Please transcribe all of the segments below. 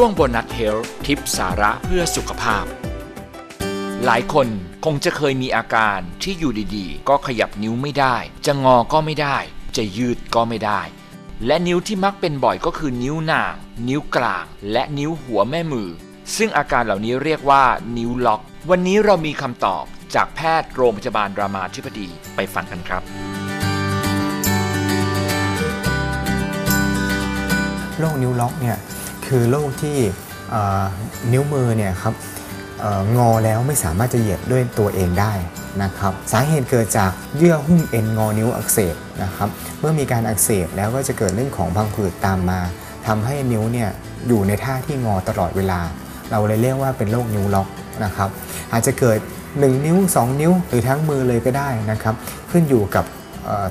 ช่วงโบนัสเฮลทิปสาระเพื่อสุขภาพ หลายคนคงจะเคยมีอาการที่อยู่ดีๆ ก็ขยับนิ้วไม่ได้ จะงอก็ไม่ได้ จะยืดก็ไม่ได้ และนิ้วที่มักเป็นบ่อยก็คือนิ้วนาง นิ้วกลาง และนิ้วหัวแม่มือ ซึ่งอาการเหล่านี้เรียกว่านิ้วล็อก วันนี้เรามีคำตอบจากแพทย์โรงพยาบาลรามาธิบดีไปฟังกันครับ โรคนิ้วล็อกเนี่ย คือโรคที่นิ้วมือเนี่ยครับงอแล้วไม่สามารถจะเหยียดด้วยตัวเองได้นะครับสาเหตุเกิดจากเยื่อหุ้มเอ็นงอนิ้วอักเสบนะครับเมื่อมีการอักเสบแล้วก็จะเกิดเรื่องของพังผืดตามมาทำให้นิ้วเนี่ยอยู่ในท่าที่งอตลอดเวลา เราเลยเรียกว่าเป็นโรคนิ้วล็อกนะครับอาจจะเกิด 1 นิ้ว 2 นิ้ว หรือทั้งมือเลยก็ได้นะครับ ขึ้นอยู่กับ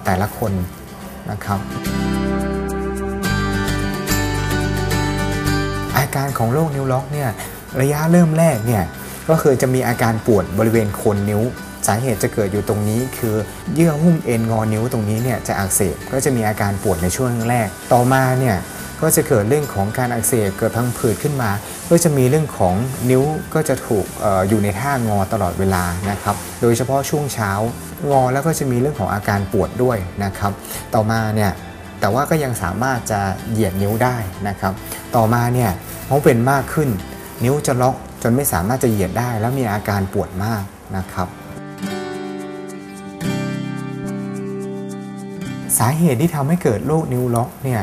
แต่ละคนนะครับ การของโรคนิ้วล็อกเนี่ยระยะเริ่มแรกเนี่ยก็คือจะมีอาการปวดบริเวณโคนนิ้ว สาเหตุจะเกิดอยู่ตรงนี้ คือเยื่อหุ้มเอ็นงอนิ้วตรงนี้เนี่ยจะอักเสบก็จะมีอาการปวดในช่วงแรก ต่อมาเนี่ยก็จะเกิดเรื่องของการอักเสบเกิดพังผืดขึ้นมา ก็จะมีเรื่องของนิ้วก็จะถูกออยู่ในท่างอตลอดเวลานะครับ โดยเฉพาะช่วงเช้างอแล้วก็จะมีเรื่องของอาการปวดด้วยนะครับ ต่อมาเนี่ย แต่ว่าก็ยังสามารถจะเหยียดนิ้วได้นะครับ ต่อมาเนี่ยพอเป็นมากขึ้น นิ้วจะล็อกจนไม่สามารถจะเหยียดได้ แล้วมีอาการปวดมากนะครับสาเหตุที่ทำให้เกิดโรคนิ้วล็อกเนี่ย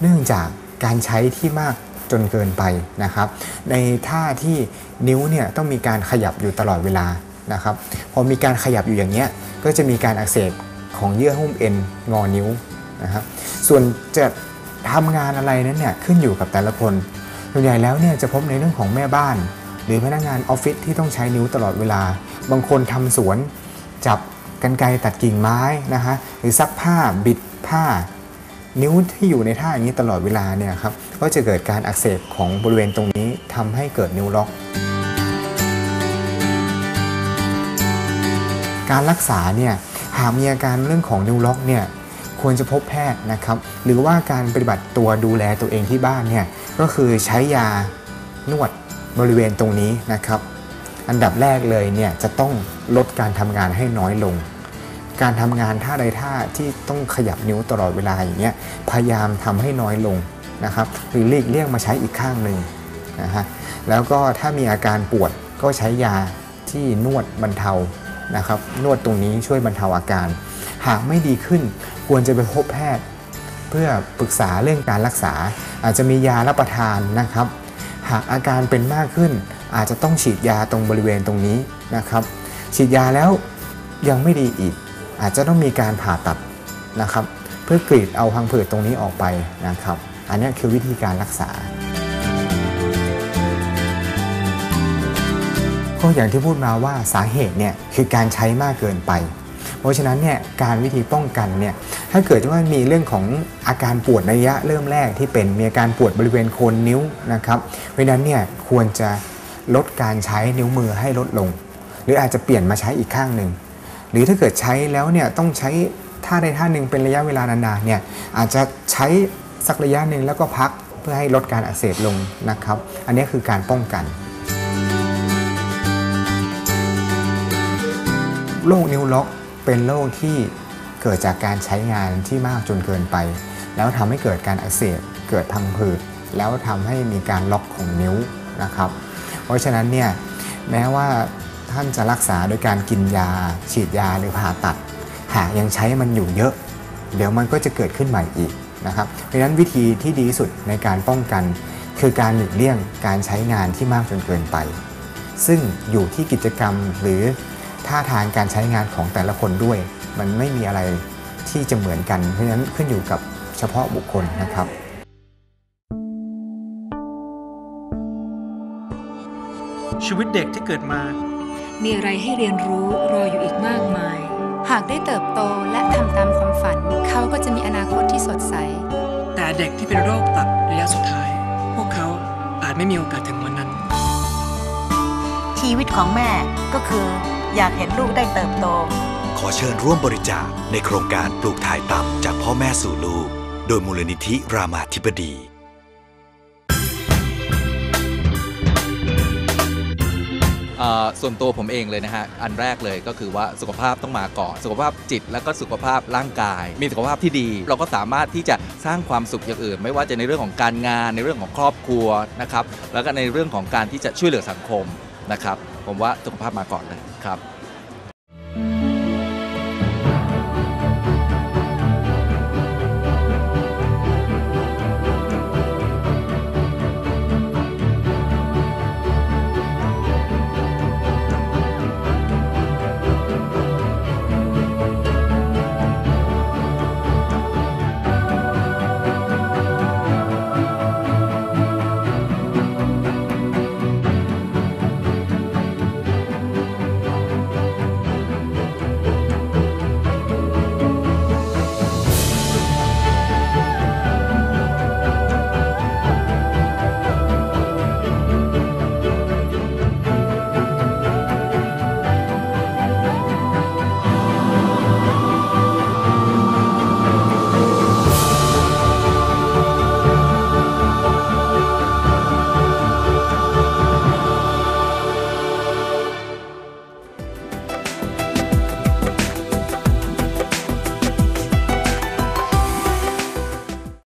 เนื่องจากการใช้ที่มากจนเกินไปนะครับ ในท่าที่นิ้วเนี่ยต้องมีการขยับอยู่ตลอดเวลานะครับ พอมีการขยับอยู่อย่างเงี้ยก็จะมีการอักเสบของเยื่อหุ้มเอ็นงอนิ้ว นะครับส่วนจะทำงานอะไรนั้นเนี่ยขึ้นอยู่กับแต่ละคนส่วนใหญ่แล้วเนี่ยจะพบในเรื่องของแม่บ้าน หรือพนักงานออฟฟิศที่ต้องใช้นิ้วตลอดเวลา บางคนทำสวนจับกันไกรตัดกิ่งไม้นะฮะหรือซักผ้าบิดผ้า นิ้วที่อยู่ในท่าอย่างนี้ตลอดเวลาเนี่ยครับก็จะเกิดการอักเสบของบริเวณตรงนี้ทำให้เกิดนิ้วล็อก การรักษาเนี่ยหากมีอาการเรื่องของนิ้วล็อกเนี่ย ควรจะพบแพทย์นะครับหรือว่าการปฏิบัติตัวดูแลตัวเองที่บ้านเนี่ยก็คือใช้ยานวดบริเวณตรงนี้นะครับ อันดับแรกเลยเนี่ยจะต้องลดการทำงานให้น้อยลง การทำงานท่าใดท่าที่ต้องขยับนิ้วตลอดเวลาอย่างเงี้ยพยายามทำให้น้อยลงนะครับหรือลีกเลี่ยงมาใช้อีกข้างหนึ่งนะฮะแล้วก็ถ้ามีอาการปวดก็ใช้ยาที่นวดบรรเทานะครับนวดตรงนี้ช่วยบรรเทาอาการ หากไม่ดีขึ้น ควรจะไปพบแพทย์ เพื่อปรึกษาเรื่องการรักษา อาจจะมียารับประทานนะครับ หากอาการเป็นมากขึ้น อาจจะต้องฉีดยาตรงบริเวณตรงนี้นะครับ ฉีดยาแล้วยังไม่ดีอีก อาจจะต้องมีการผ่าตัดนะครับ เพื่อกรีดเอาพังผืดตรงนี้ออกไปนะครับ อันนี้คือวิธีการรักษาก็อย่างที่พูดมาว่าสาเหตุเนี่ยคือการใช้มากเกินไป เพราะฉะนั้นเนี่ยการวิธีป้องกันเนี่ย ถ้าเกิดว่ามีเรื่องของอาการปวดระยะเริ่มแรกที่เป็นมีอาการปวดบริเวณโคนนิ้วนะครับเพราะนั้นเนี่ยควรจะลดการใช้นิ้วมือให้ลดลง หรืออาจจะเปลี่ยนมาใช้อีกข้างหนึ่งหรือถ้าเกิดใช้แล้วเนี่ยต้องใช้ท่าใดท่าหนึ่งเป็นระยะเวลานานๆเนี่ยอาจจะใช้สักระยะหนึ่งแล้วก็พักเพื่อให้ลดการอักเสบลงนะครับ อันนี้คือการป้องกันโรคนิ้วล็อกเป็นโรคที่ เกิดจากการใช้งานที่มากจนเกินไป แล้วทำให้เกิดการอักเสบเกิดพังผืดแล้วทำให้มีการล็อกของนิ้วนะครับ เพราะฉะนั้นเนี่ยแม้ว่าท่านจะรักษาโดยการกินยา ฉีดยาหรือผ่าตัด หากยังใช้มันอยู่เยอะ เดี๋ยวมันก็จะเกิดขึ้นใหม่อีกนะครับเพราะฉะนั้นวิธีที่ดีสุดในการป้องกัน คือการหลีกเลี่ยงการใช้งานที่มากจนเกินไป ซึ่งอยู่ที่กิจกรรมหรือท่าทางการใช้งานของแต่ละคนด้วย มันไม่มีอะไรที่จะเหมือนกัน เพราะฉะนั้นขึ้นอยู่กับเฉพาะบุคคลนะครับชีวิตเด็กที่เกิดมา มีอะไรให้เรียนรู้รออยู่อีกมากมาย หากได้เติบโตและทำตามความฝัน เขาก็จะมีอนาคตที่สดใส แต่เด็กที่เป็นโรคตับระยะสุดท้าย พวกเขาอาจไม่มีโอกาสถึงวันนั้น ชีวิตของแม่ก็คืออยากเห็นลูกได้เติบโต ขอเชิญร่วมบริจาคในโครงการปลูกถ่ายตับจากพ่อแม่สู่ลูก โดยมูลนิธิรามาธิบดีเอ่อส่วนตัวผมเองเลยนะฮะ อันแรกเลยก็คือว่าสุขภาพต้องมาก่อน สุขภาพจิตแล้วก็สุขภาพร่างกาย มีสุขภาพที่ดี เราก็สามารถที่จะสร้างความสุขอย่างอื่น ไม่ว่าจะในเรื่องของการงานในเรื่องของครอบครัวนะครับแล้วก็ในเรื่องของการที่จะช่วยเหลือสังคมนะครับ ผมว่าสุขภาพมาก่อนเลยครับ